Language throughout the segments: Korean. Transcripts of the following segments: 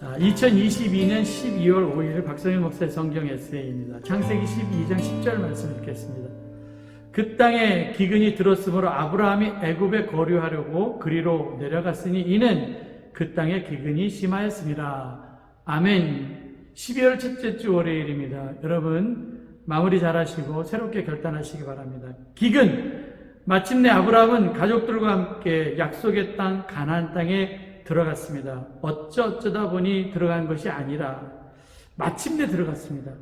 2022년 12월 5일 박성현 목사의 성경 에세이입니다. 창세기 12장 10절 말씀 읽겠습니다. 그 땅에 기근이 들었으므로 아브라함이 애굽에 거류하려고 그리로 내려갔으니 이는 그 땅에 기근이 심하였습니다. 아멘. 12월 첫째 주 월요일입니다. 여러분 마무리 잘하시고 새롭게 결단하시기 바랍니다. 기근 마침내 아브라함은 가족들과 함께 약속의 땅 가나안 땅에 들어갔습니다. 어쩌 어쩌다 보니 들어간 것이 아니라 마침내 들어갔습니다.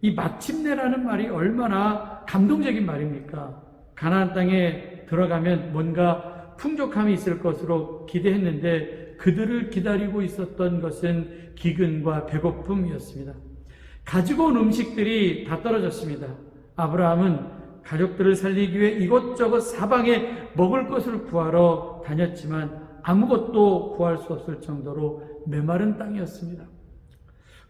이 마침내라는 말이 얼마나 감동적인 말입니까? 가나안 땅에 들어가면 뭔가 풍족함이 있을 것으로 기대했는데 그들을 기다리고 있었던 것은 기근과 배고픔이었습니다. 가지고 온 음식들이 다 떨어졌습니다. 아브라함은 가족들을 살리기 위해 이곳저곳 사방에 먹을 것을 구하러 다녔지만 아무것도 구할 수 없을 정도로 메마른 땅이었습니다.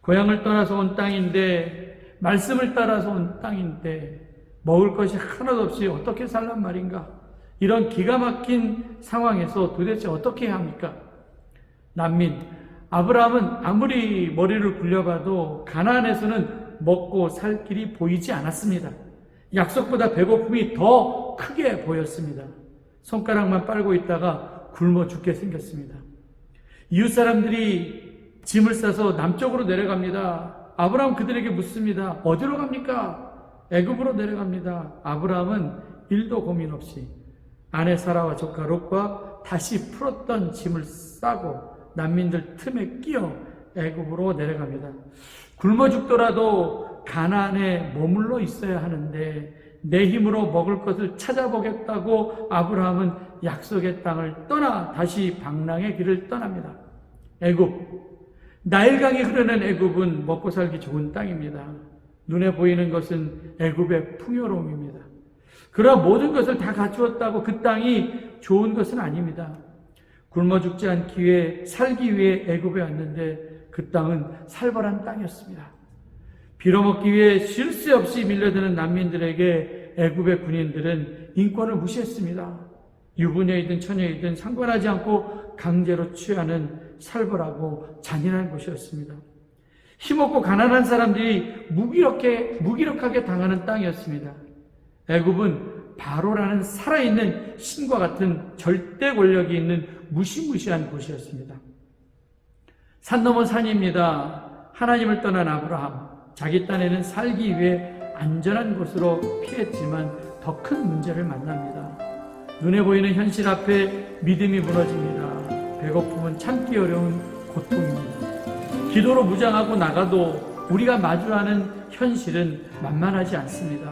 고향을 떠나서 온 땅인데, 말씀을 따라서 온 땅인데, 먹을 것이 하나도 없이 어떻게 살란 말인가? 이런 기가 막힌 상황에서 도대체 어떻게 해야 합니까? 난민. 아브라함은 아무리 머리를 굴려봐도 가나안에서는 먹고 살 길이 보이지 않았습니다. 약속보다 배고픔이 더 크게 보였습니다. 손가락만 빨고 있다가 굶어 죽게 생겼습니다. 이웃 사람들이 짐을 싸서 남쪽으로 내려갑니다. 아브라함 그들에게 묻습니다. 어디로 갑니까? 애굽으로 내려갑니다. 아브라함은 일도 고민 없이 아내 사라와 조카 롯과 다시 풀었던 짐을 싸고 난민들 틈에 끼어 애굽으로 내려갑니다. 굶어 죽더라도 가나안에 머물러 있어야 하는데 내 힘으로 먹을 것을 찾아보겠다고 아브라함은 약속의 땅을 떠나 다시 방랑의 길을 떠납니다. 애굽 나일강이 흐르는 애굽은 먹고 살기 좋은 땅입니다. 눈에 보이는 것은 애굽의 풍요로움입니다. 그러나 모든 것을 다 갖추었다고 그 땅이 좋은 것은 아닙니다. 굶어 죽지 않기 위해 살기 위해 애굽에 왔는데 그 땅은 살벌한 땅이었습니다. 빌어먹기 위해 쉴 새 없이 밀려드는 난민들에게 애굽의 군인들은 인권을 무시했습니다. 유부녀이든 처녀이든 상관하지 않고 강제로 취하는 살벌하고 잔인한 곳이었습니다. 힘없고 가난한 사람들이 무기력해, 무기력하게 당하는 땅이었습니다. 애굽은 바로라는 살아있는 신과 같은 절대 권력이 있는 무시무시한 곳이었습니다. 산 넘은 산입니다. 하나님을 떠난 아브라함. 자기 딴에는 살기 위해 안전한 곳으로 피했지만 더 큰 문제를 만납니다. 눈에 보이는 현실 앞에 믿음이 무너집니다. 배고픔은 참기 어려운 고통입니다. 기도로 무장하고 나가도 우리가 마주하는 현실은 만만하지 않습니다.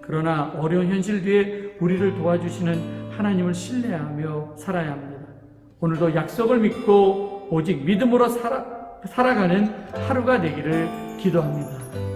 그러나 어려운 현실 뒤에 우리를 도와주시는 하나님을 신뢰하며 살아야 합니다. 오늘도 약속을 믿고 오직 믿음으로 살아, 살아가는 하루가 되기를 기도합니다.